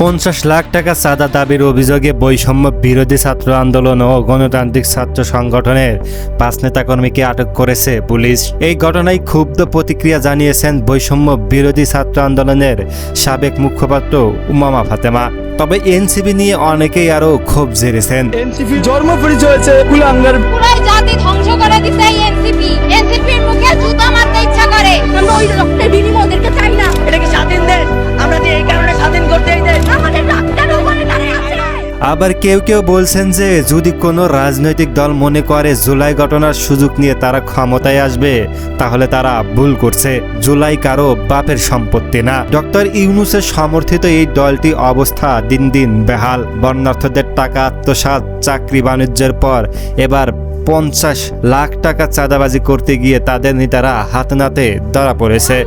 পঞ্চাশ লাখ টাকা চাঁদা দাবির অভিযোগে বৈষম্য বিরোধী ছাত্র আন্দোলন ও গণতান্ত্রিক ছাত্র সংগঠনের পাঁচ নেতাকর্মীকে আটক করেছে পুলিশ। এই ঘটনায় ক্ষুব্ধ প্রতিক্রিয়া জানিয়েছেন বৈষম্য বিরোধী ছাত্র আন্দোলনের সাবেক মুখপাত্র উমামা ফাতেমা। তবে এনসিবি নিয়ে অনেকেই আরও ক্ষোভ জেরেছেন জন্ম পরিচয় হয়েছে আবার কেউ কেউ বলছেন যে যদি কোনো রাজনৈতিক দল মনে করে জুলাই ঘটনার সুযোগ নিয়ে তারা ক্ষমতায় আসবে, তাহলে তারা ভুল করছে। জুলাই কারও বাপের সম্পত্তি না। ডক্টর ইউনুসের সমর্থিত এই দলটি অবস্থা দিন দিন বেহাল। বর্ণার্থদের টাকা আত্মসাৎ, চাকরি বাণিজ্যের পর এবার পঞ্চাশ লাখ টাকা চাঁদাবাজি করতে গিয়ে তাদের নেতারা হাত নাতে ধরা পড়েছে।